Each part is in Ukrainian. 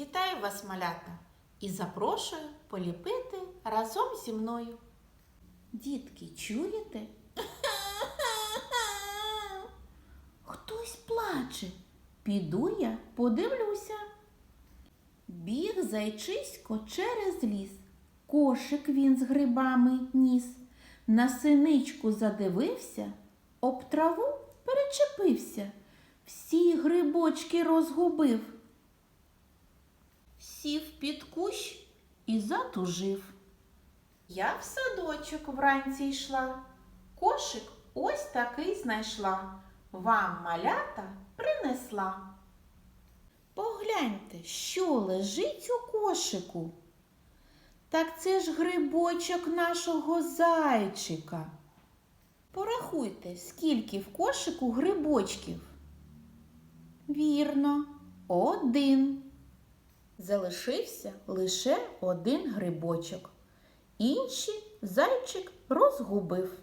Вітаю вас, малята, і запрошую поліпити разом зі мною. Дітки, чуєте? Хтось плаче. Піду я подивлюся. Біг зайчисько через ліс. Кошик він з грибами ніс. На синичку задивився, об траву перечепився, всі грибочки розгубив. Сів під кущ і затужив. Я в садочок вранці йшла, кошик ось такий знайшла, вам малята принесла. Погляньте, що лежить у кошику. Так це ж грибочок нашого зайчика. Порахуйте, скільки в кошику грибочків. Вірно, один. Залишився лише один грибочок. Інші зайчик розгубив.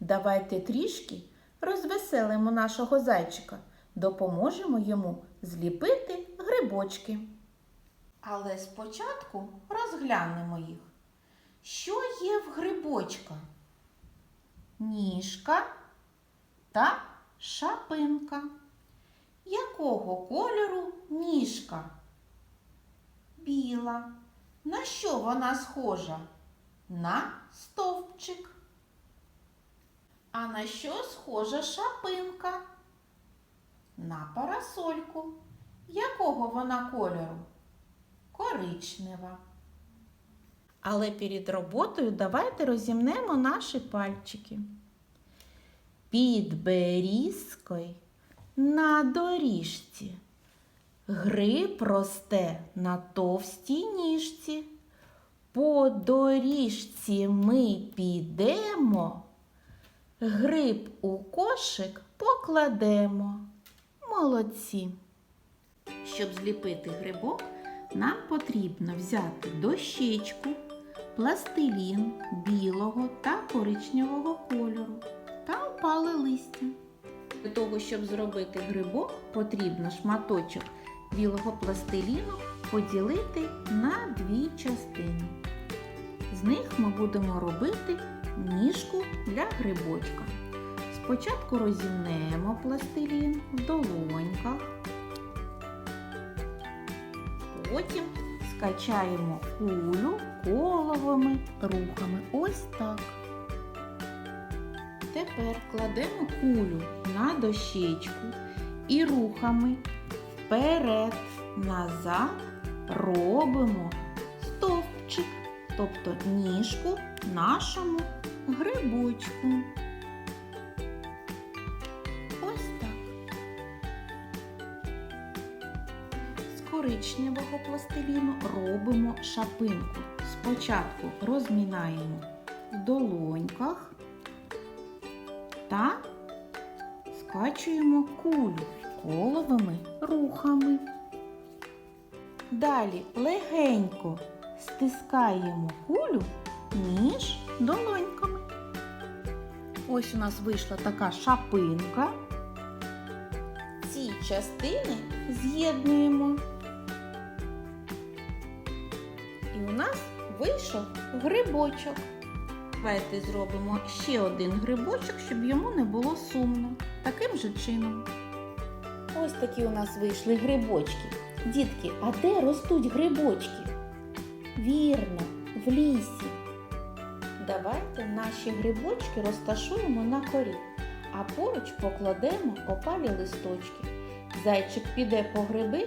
Давайте трішки розвеселимо нашого зайчика, допоможемо йому зліпити грибочки. Але спочатку розглянемо їх. Що є в грибочка? Ніжка та шапинка. Якого кольору ніжка? Біла. На що вона схожа? На стовпчик. А на що схожа шапинка? На парасольку. Якого вона кольору? Коричнева. Але перед роботою давайте розімнемо наші пальчики. Під берізкою на доріжці. Гриб росте на товстій ніжці. По доріжці ми підемо, гриб у кошик покладемо. Молодці. Щоб зліпити грибок, нам потрібно взяти дощечку, пластилін білого та коричневого кольору та опале листя. Для того, щоб зробити грибок, потрібно шматочок білого пластиліну поділити на дві частини. З них ми будемо робити ніжку для грибочка. Спочатку розімнемо пластилін в долоньках, потім скачаємо кулю коловими рухами. Ось так. Тепер кладемо кулю на дощечку і рухами вперед, назад робимо стовпчик, тобто ніжку нашому грибочку. Ось так. З коричневого пластиліну робимо шапинку. Спочатку розмінаємо в долоньках та скачуємо кулю коловими рухами. Далі легенько стискаємо кулю між долоньками. Ось у нас вийшла така шапинка. Ці частини з'єднуємо. І у нас вийшов грибочок. Давайте зробимо ще один грибочок, щоб йому не було сумно. Таким же чином. Ось такі у нас вийшли грибочки. Дітки, а де ростуть грибочки? Вірно, в лісі. Давайте наші грибочки розташуємо на корі, а поруч покладемо опалі листочки. Зайчик піде по гриби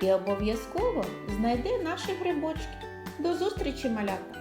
і обов'язково знайде наші грибочки. До зустрічі, малята!